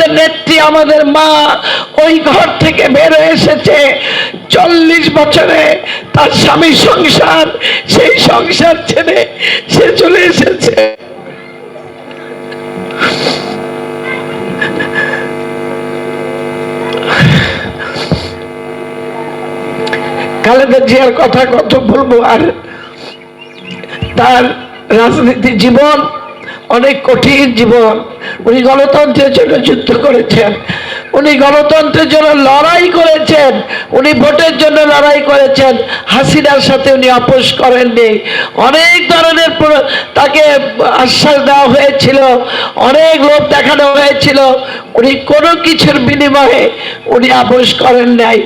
আমাদের নেত্রী, আমাদের মা ওই ঘর থেকে বের এসেছে। চল্লিশ বছরে তার স্বামী সংসার, সেই সংসার ছেড়ে সে চলে এসেছে। খালেদা জিয়ার কথা কত বলব আর তার রাজনীতি জীবন অনেক কঠিন জীবন। উনি গণতন্ত্রের জন্য যুদ্ধ করেছেন। উনি গণতন্ত্রের জন্য লড়াই করেছেন। উনি ভোটের জন্য লড়াই করেছেন, হাসিনার সাথে উনি আপোষ করেননি। অনেক ধরনের তাকে আশ্বাস দেওয়া হয়েছিল, অনেক লোক দেখানো হয়েছিল। উনি কোনো কিছুর বিনিময়ে উনি আপোষ করেন নাই।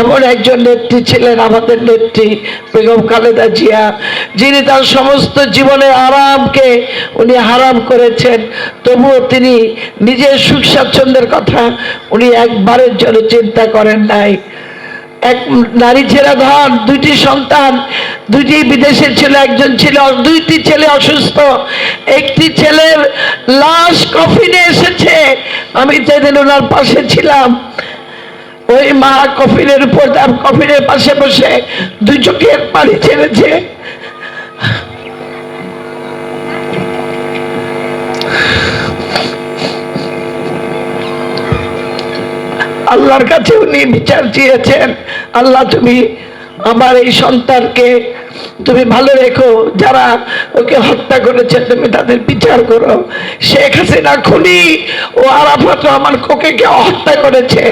এমন একজন নেত্রী ছিলেন আমাদের নেত্রী বেগম খালেদা জিয়া, যিনি তার সমস্ত জীবনের আরামকে উনি হারাম করেছেন। তবুও তিনি নিজের সুখ স্বাচ্ছন্দ্যের কথা উনি একবারের জন্য চিন্তা করেন নাই। এক নারী ছেলে ধন, দুইটি সন্তান, দুইটি বিদেশের ছিল, একজন ছিল দুইটি ছেলে অসুস্থ। একটি ছেলের লাশ কফিনে এসেছে। আমি যেদিন ওনার পাশে ছিলাম, ওই মা কফিনের উপর, কফিনের পাশে বসে দুই চোখের পানি ছেড়েছে। আল্লাহর কাছে উনি বিচার চেয়েছেন, আল্লাহ তুমি আমার এই সন্তানকে তুমি ভালো রেখো, যারা ওকে হত্যা করেছে, তুমি তাদের বিচার করো। শেখ হাসিনা খুনি, ও আরাফাত রহমান কোকেকে হত্যা করেছে।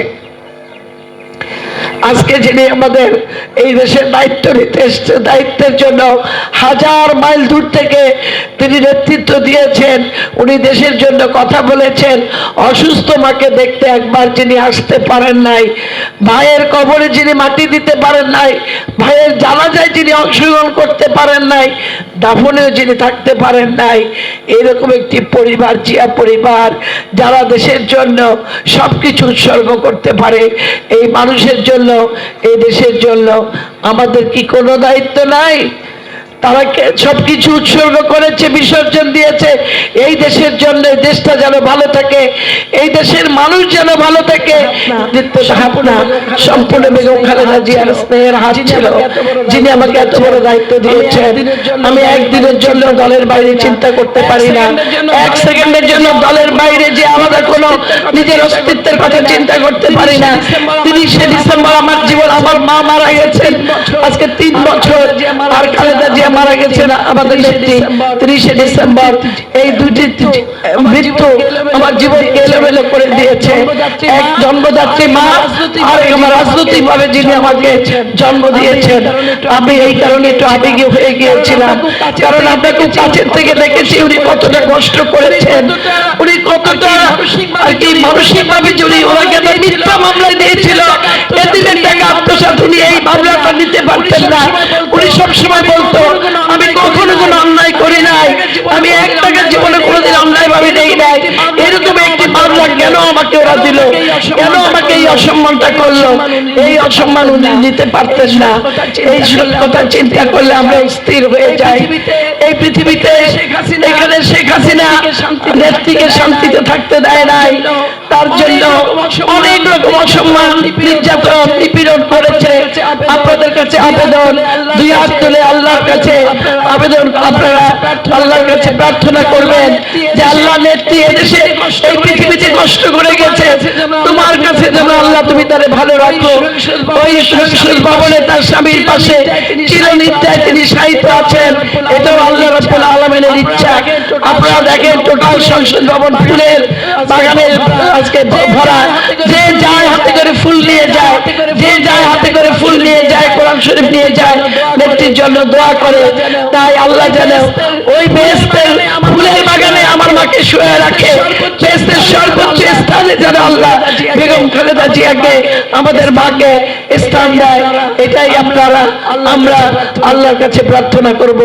আজকে যিনি আমাদের এই দেশের দায়িত্ব নিতে এসছে, দায়িত্বের জন্য হাজার মাইল দূর থেকে তিনি নেতৃত্ব দিয়েছেন, উনি দেশের জন্য কথা বলেছেন। অসুস্থ মাকে দেখতে একবার যিনি আসতে পারেন নাই, ভাইয়ের কবরে যিনি মাটি দিতে পারেন নাই, ভাইয়ের জানাজায় যিনি অংশগ্রহণ করতে পারেন নাই দাফনেও যিনি থাকতে পারেন নাই, এরকম একটি পরিবার, জিয়া পরিবার, যারা দেশের জন্য সব কিছু উৎসর্গ করতে পারে, এই মানুষের জন্য, এই দেশের জন্য আমাদের কি কোনো দায়িত্ব নাই? তারা সবকিছু উৎসর্গ করেছে বিসর্জন দিয়েছে। এই দেশের জন্য দেশটা যেন ভালো থাকে এই দেশের মানুষ যেন ভালো থাকে। সম্পূর্ণ বেগম খালেদা জিয়ার স্নেহের হাত ছিল যিনি আমাকে এত বড় দায়িত্ব দিয়েছেন। আমি একদিনের জন্য দলের বাইরে চিন্তা করতে পারি না। এক সেকেন্ডের জন্য দলের বাইরে যে আলাদা কোনো নিজের অস্তিত্বের কথা চিন্তা করতে পারি না। তিরিশে ডিসেম্বর আমার জীবন আমার মা মারা গেছেন। আজকে তিন বছর আর খালেদা জিয়া মারা গেছেন আমাদের নেত্রী তিরিশে ডিসেম্বর এই দুটি মৃত্যু আমার জীবনকে এলোমেলো করে দিয়েছে। এক জন্মদাত্রী মা আর আমার রাজনৈতিক ভাবে যিনি আমাকে জন্ম দিয়েছেন। আমি এই কারণে একটু আবেগী হয়ে গিয়েছিলাম। কারণ খুব কাছের থেকে দেখেছি উনি কতটা কষ্ট করেছেন। উনি কতটা আর কি মানসিক ভাবে যদি ওনাকে মিথ্যা মামলায় দিয়েছিল এদিনের টাকা আত্মসাৎ উনি এই মামলাটা নিতে পারতেন না উনি সবসময় বলতো আমি কখনো কোনো অন্যায় করি নাই আমি এক টাকা জীবনে কোনোদিন অন্যায় ভাবে দেই নাই এরকম একটি মামলা কেন আমাকে ওরা দিল? কেন আমাকে এই অসম্মানটা করল? এই অসম্মান উনি নিতে পারতেন না। এই কথা চিন্তা করলে আমরা স্থির হয়ে যাই। এই পৃথিবীতে এখানে শেখ হাসিনা নেত্রীকে শান্তিতে থাকতে দেয় নাই। তার জন্য অনেক কাছে আবেদন, দুই হাত তুলে আল্লাহর কাছে আবেদন। আপনারা আল্লাহর কাছে প্রার্থনা করবেন যে আল্লাহ নেত্রী এদেশে, এই পৃথিবীতে কষ্ট করে গেছে। তোমার কাছে যেন আল্লাহ তুমি তারে ভালো রাখো। ওই সংসদ ভবনে তার স্বামীর পাশে চিরনিদ্রায় তিনি সাহিত্য আছেন। এটাও আল্লাহ রব্বুল আলমেনের ইচ্ছা। আপনারা দেখেন টোটাল সংসদ ভবন ফুলের বাগানের আজকে ভরা। যে যায় হাতে করে ফুল নিয়ে যায়, যে যায় হাতে করে ফুল নিয়ে যায় কোরআন শরীফ নিয়ে যায় নেত্রীর জন্য দোয়া করে। তাই আল্লাহ যেন ওই বেহেস্তের ফুলের বাগানে আমার মাকে শুয়ে রাখে। বেহেস্তের সর্বোচ্চ স্থানে যেন আল্লাহ বেগম খালেদা জিয়াকে আমাদের মাকে স্থান দেয়। এটাই আপনারা, আমরা আল্লাহর কাছে প্রার্থনা করব।